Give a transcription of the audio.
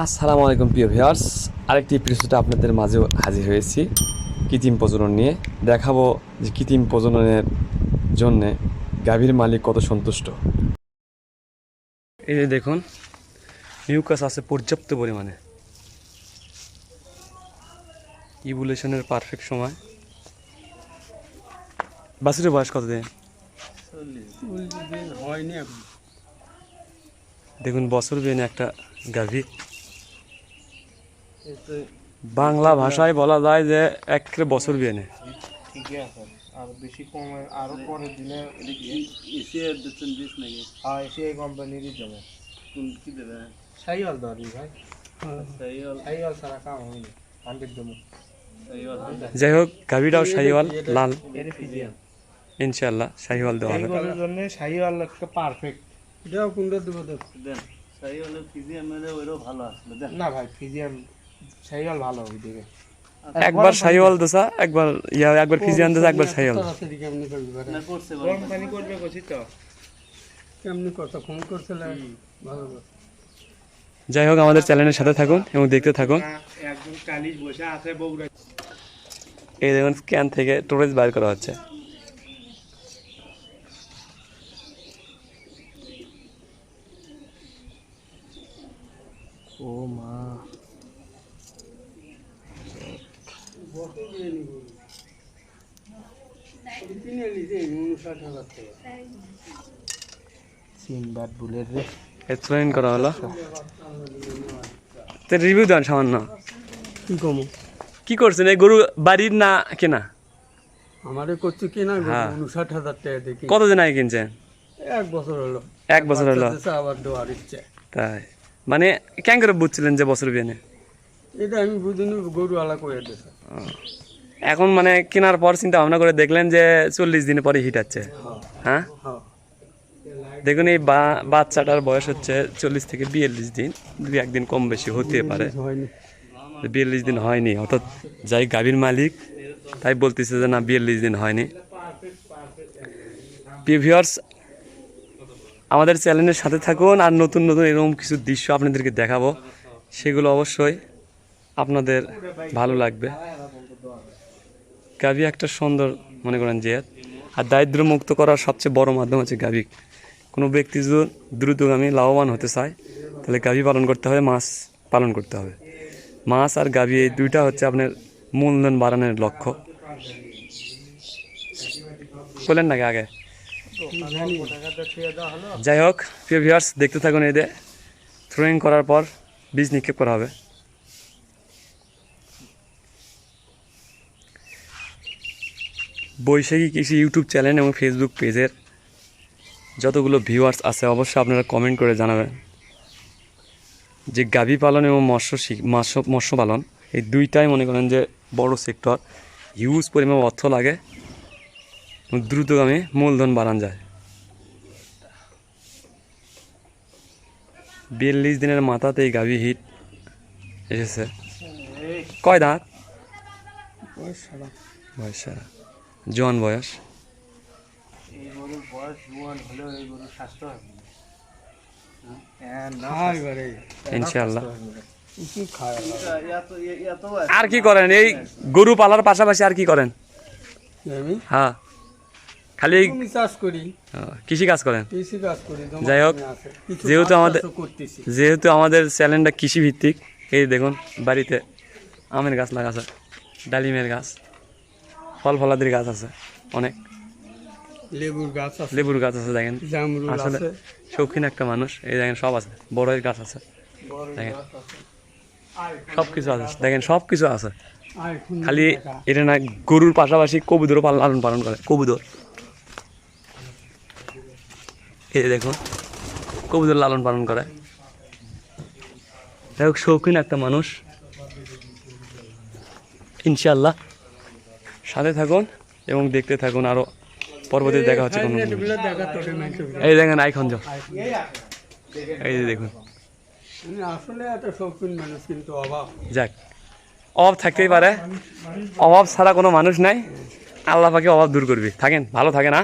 আসসালামু আলাইকুম প্রিয় ভিউয়ার্স। আরেকটি এপিসোডে আপনাদের মাঝেও হাজির হয়েছি কৃত্রিম প্রজনন নিয়ে। দেখাবো যে কৃত্রিম প্রজননের জন্যে গাভীর মালিক কত সন্তুষ্ট। এই যে দেখুন মিউকাস আছে পর্যাপ্ত পরিমাণে। ইভুলেশনের পারফেক্ট সময়। বাছুরের বয়স কত দিন? হয়নি দেখুন বছর বেনে একটা গাভী। বাংলা ভাষায় বলা যায় যে একেবারে বছর বেনে ঠিকই আছে। আর বেশি কমে আরও পরের দিনে এসে দিচ্ছেন বিষ নাকি? হ্যাঁ এসে কোম্পানিরই জমে। কোন কি দেবে সাইওয়াল ধরি ভাই। সাইওয়াল সাইওয়াল ছাড়া কাম হয়নি হান্ড্রেড জমে। যাই হোক গাভীটাও শাহিওয়াল লাল। ইনশাল্লাহ শাহিওয়াল দেওয়া হবে। এইগুলোর জন্য সাইওয়াল একটা পারফেক্ট এটাও কোনটা দেবো দেন সাইওয়ালের ফিজিয়ামের ওইরও ভালো দেন। না ভাই ফিজিয়ান সাইওয়াল ভালো একবার দোসা একবার ইয়া একবার ফিজিয়ান দোসা একবার শাহিওয়াল। কেমনি করবি না করছে গরম পানি করবে তো। কেমনি কত ফোন করছিলে। ভালো করে। যাই হোক আমাদের চ্যানেলের সাথে থাকুন এবং দেখতে থাকুন। একজন কালিশ বসে আছে বগুড়া এই দেখুন স্ক্যান থেকে স্টোরেজ বাইর করা হচ্ছে। কিনে নিছে উনষাট হাজার টাকা। সিনবাদ বুলের রে। এক্সপ্লেন করা হলো। তো রিভিউ দেন সামান্য। কি কমো? কি করছেন? এই গরু বাড়ির না কেনা? আমারে করছে কিনা হ্যাঁ। উনষাট হাজার টাকা দেখি কতদিন আগে কিনছেন? এক বছর হলো। এক বছর হলো। আবার দেওয়ার ইচ্ছে। তাই। মানে কেন করে বুঝছিলেন যে বছর বিয়ে এটা আমি বুঝিনি গরু আলা করে দিছে এখন মানে কেনার পর চিন্তা ভাবনা করে দেখলেন যে চল্লিশ দিন পরে হিট আছে হ্যাঁ। হ্যাঁ? দেখুন এই বাচ্চাটার বয়স হচ্ছে চল্লিশ থেকে বিয়াল্লিশ দিন। দুই একদিন কম বেশি হতে পারে। বিয়াল্লিশ দিন হয়নি অর্থাৎ যাই গাভীর মালিক তাই বলতেছে যে না বিয়াল্লিশ দিন হয়নি। প্রিভিয়ার্স আমাদের চ্যানেলের সাথে থাকুন আর নতুন নতুন এরকম কিছু দৃশ্য আপনাদেরকে দেখাবো সেগুলো অবশ্যই আপনাদের ভালো লাগবে। গাভী একটা সুন্দর মনে করেন যে, আর দারিদ্র মুক্ত করার সবচেয়ে বড় মাধ্যম হচ্ছে গাভী। কোনো ব্যক্তি যদি দ্রুতগামী লাভবান হতে চায়, তাহলে গাভী পালন করতে হবে, মাছ পালন করতে হবে। মাছ আর গাভী এই দুইটা হচ্ছে আপনার মূলধন বাড়ানোর লক্ষ্য। বলেন নাকি আগে? যাই হোক, প্রিয় ভিউয়ার্স দেখতে থাকুন এদের থ্রোয়িং করার পর বীজ নিক্ষেপ করা হবে। বৈশাখী কৃষি ইউটিউব চ্যানেল এবং ফেসবুক পেজের যতগুলো ভিউয়ার্স আছে অবশ্যই আপনারা কমেন্ট করে জানাবেন যে গাভী পালন এবং মৎস্য মৎস্য মৎস্য পালন এই দুইটাই মনে করেন যে বড় সেক্টর হিউজ পরিমাণ অর্থ লাগে দ্রুতগামী মূলধন বাড়ান যায়। বিয়াল্লিশ দিনের মাথাতে এই গাভী হিট এসেছে। কয় দাঁত? বয়স সারা? জোয়ান বয়স। এই গরুর বয়স জুয়ান হলেও এই গরুর স্বাস্থ্য হবে না। হ্যাঁ এত আর কি করেন? এই গরু পালার পাশাপাশি আর কি করেন? হ্যাঁ। খালি চাষ করি। কৃষি কাজ করেন? কৃষি কাজ করি যাই হোক, যেহেতু আমাদের- যেহেতু আমাদের চ্যানেলটা কৃষি ভিত্তিক এই দেখুন বাড়িতে আমের গাছ লাগাছে ডালিমের গাছ। ফল ফলাদির গাছ আছে অনেক। লেবুর গাছ আছে। লেবুর গাছ আছে দেখেন। আসলে শৌখিন একটা মানুষ এই দেখেন সব আছে বড়ের গাছ আছে। দেখেন। সব কিছু আছে দেখেন সব কিছু আছে। খালি এটা না গরুর পাশাপাশি কবুতরও পালন লালন পালন করে কবুতর। এই দেখুন কবুতর লালন পালন করে। যাই হোক শৌখিন একটা মানুষ। ইনশাল্লাহ সাথে থাকুন এবং দেখতে থাকুন আরও পর্বতের দেখা হচ্ছে কোনো। এই দেখেন আইখন যাও এই যে দেখুন। অভাব। যাক অভাব থাকতেই পারে। অভাব ছাড়া কোনো মানুষ নাই। আল্লাহ পাকে অভাব দূর করবি। থাকেন ভালো থাকে না